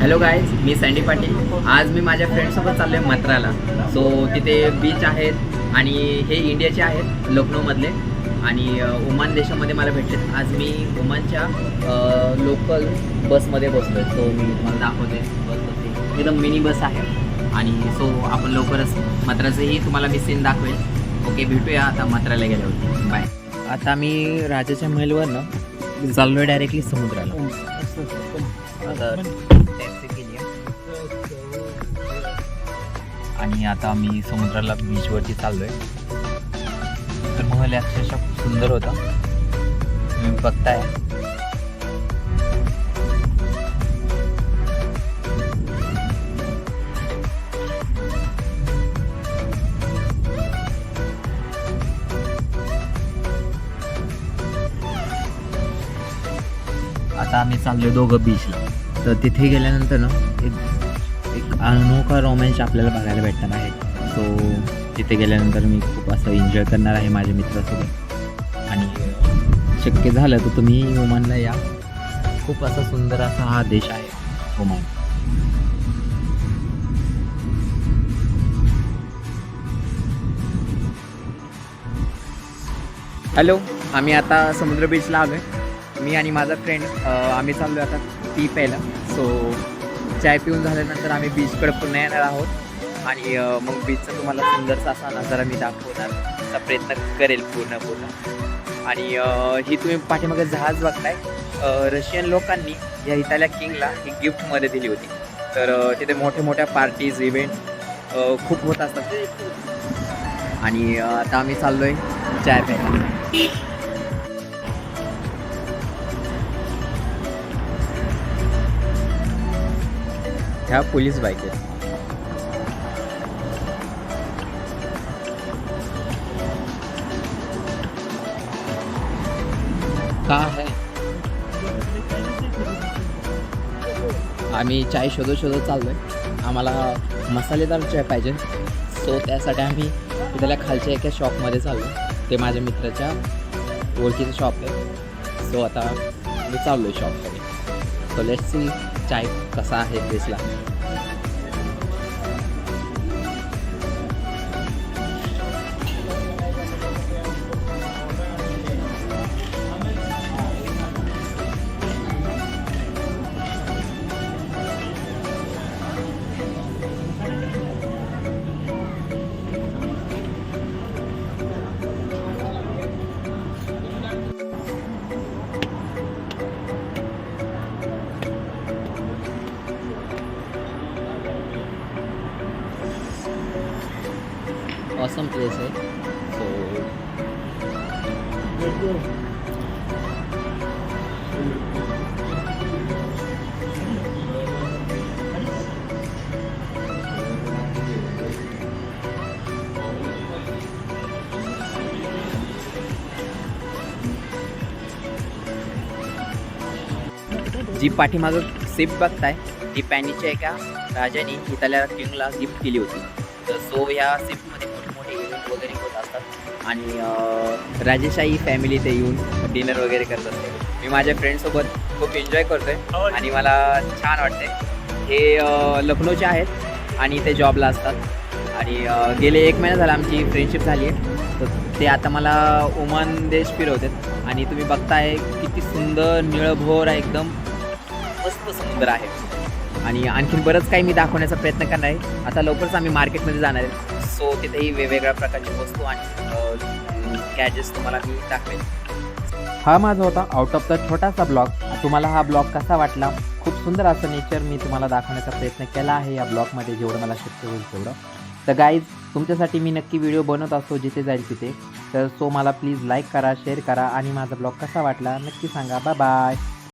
Hello guys मी Sandy Patil आज मी माझ्या फ्रेंडसोबत चाललो आहे मथुराला. सो तिथे बीच आहेत आणि हे इंडियाचे आहेत लखनौमधले. आणि ओमान देशामध्ये मला भेटले आज मी ओमानच्या लोकल बसमध्ये बसलो आहे सो मी तुम्हाला दाखवते. बस होती एकदम मिनी बस आहे. आणि सो आपण लवकरच मथुराचंही तुम्हाला मी सीन दाखवेल. ओके भेटूया आता मथुराला गेल्यावर. बाय आता मी राजाच्या महलवरनं चाललो आहे डायरेक्टली समुद्राला आता टॅक्सी केली आहे. आणि आता मी समुद्राला बीचवरती चाललोय. तर महल अक्षरशः खूप सुंदर होता. तुम्ही बघताय. आता आम्ही चाललोय दोघं बीचला तर तिथे गेल्यानंतर ना एक एक अनोखा रोमॅन्स आपल्याला बघायला भेटणार आहे. सो तिथे गेल्यानंतर मी खूप असं एन्जॉय करणार आहे माझ्या मित्रासोबत. आणि शक्य झालं तर तुम्ही ओमानला या. खूप असा सुंदर असा हा देश आहे ओमान. हॅलो आम्ही आता समुद्र बीचला आलो आहे मी आणि माझा फ्रेंड आम्ही चाललो आता टी प्यायला सो चाय पिऊन झाल्यानंतर आम्ही बीचकडे पुन्हा येणार आहोत. आणि मग बीचचा तुम्हाला सुंदरसा असा नजारा मी दाखवणार. प्रयत्न करेल पूर्ण पूर्ण. आणि ही तुम्ही पाठीमागे जहाज बघताय. रशियन लोकांनी या इटाल्या किंगला ही गिफ्टमध्ये दिली होती. तर तिथे मोठ्या मोठ्या पार्टीज इव्हेंट खूप होत असतात. आणि आता आम्ही चाललो आहे चाय प्यायला. ह्या पोलीस बाईक आहेत. का आहे? आम्ही चाय शोधत शोधत चाललोय. आम्हाला मसालेदार चाय पाहिजे. सो त्यासाठी आम्ही तिथल्या खालच्या एका शॉपमध्ये चाललो ते माझ्या मित्राच्या ओळखीचं शॉप आहे. सो आता मी चाललो आहे शॉपकडे सो लेट्स सी चाय कसा आहे बेसला ऑसम प्लेस आहे सो जी पाठीमागं सिप बघताय ती पॅनीच्या एका राजाने इथल्या किंगला गिफ्ट केली होती. तर सो ह्या सिपमध्ये मोठे इव्हेंट वगैरे होत असतात. आणि राजेशाही फॅमिली ते येऊन डिनर वगैरे करत असते. मी माझ्या फ्रेंडसोबत खूप एन्जॉय करतोय आणि मला छान वाटते हे लखनौचे आहेत आणि ते जॉबला असतात. आणि गेले एक महिना झाला आमची फ्रेंडशिप झाली आहे. तर ते आता मला ओमान देश फिरवतात. आणि तुम्ही बघताय किती सुंदर निळभोर आहे एकदम. मस्त समुद्र आहे. आणि आणखीन बरंच काही मी दाखवण्याचा प्रयत्न करणार आहे. आता लवकरच आम्ही मार्केटमध्ये जाणार आहे. सो तिथेही वेगवेगळ्या प्रकारची वस्तू आणि कॅजेस तुम्हाला मी दाखवेन. हा माझा होता आउट ऑफ द छोटासा ब्लॉग. तुम्हाला हा ब्लॉग कसा वाटला? खूप सुंदर असं नेचर मी तुम्हाला दाखवण्याचा प्रयत्न केला आहे या ब्लॉगमध्ये जेवढं मला शक्य होईल तेवढं. तर गाईज तुमच्यासाठी मी नक्की व्हिडिओ बनवत असतो जिथे जाईल तिथे. तर सो मला प्लीज लाईक करा शेअर करा आणि माझा ब्लॉग कसा वाटला नक्की सांगा. Bye bye